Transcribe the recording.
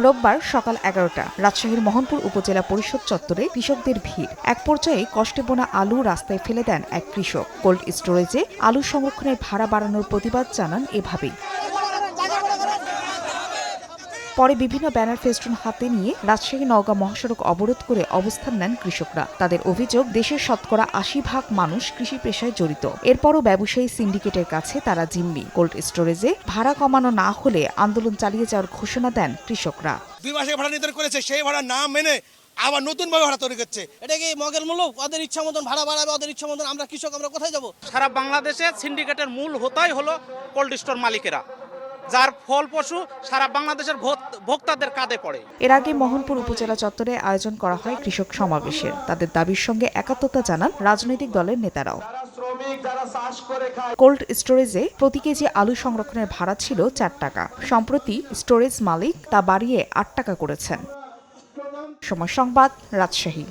রোববার সকাল এগারোটা, রাজশাহীর মোহনপুর উপজেলা পরিষদ চত্বরে কৃষকদের ভিড়। এক পর্যায়ে কষ্টে বোনা আলু রাস্তায় ফেলে দেন এক কৃষক। কোল্ড স্টোরেজে আলু সংরক্ষণের ভাড়া বাড়ানোর প্রতিবাদ জানান এভাবেই। পরে বিভিন্ন ব্যানার ফেস্টুন হাতে নিয়ে রাজশাহী নওগাঁ মহাসড়ক অবরোধ করে অবস্থান নেন কৃষকরা। তাদের অভিযোগ দেশের শতকরা আশি ভাগ মানুষ কৃষি পেশায় জড়িত। এরপরও ব্যবসায়ী সিন্ডিকেটের কাছে তারা জিম্মি। কোল্ড স্টোরেজে ভাড়া কমানো না হলে আন্দোলন চালিয়ে যাওয়ার ঘোষণা দেন কৃষকরা। দুই মাসে ভাড়া নির্ধারণ করেছে সেই ভাড়া না মেনে আবার নতুন ভাবে ভাড়া তৈরি করছে। এটা কি মগের মূলক ওদের ইচ্ছা মতন ভাড়া বাড়াবে ওদের ইচ্ছা মতন আমরা কৃষক আমরা কোথায় যাব? সারা বাংলাদেশে সিন্ডিকেটের মূল হোতাই হলো কোল্ড স্টোর মালিকেরা। যার ফলপ্রসূ সারা বাংলাদেশের ভোত- ভোক্তাদের কাঁধে পড়ে। এর আগে মোহনপুর উপজেলা চত্বরে আয়োজন করা হয় কৃষক সমাবেশের। তাদের দাবির সঙ্গে একাত্মতা জানান রাজনৈতিক দলের নেতারাও। কোল্ড স্টোরেজে প্রতি কেজি আলু সংরক্ষণের ভাড়া ছিল চার টাকা। সম্প্রতি স্টোরেজ মালিক তা বাড়িয়ে আট টাকা করেছেন। সময় সংবাদ রাজশাহী।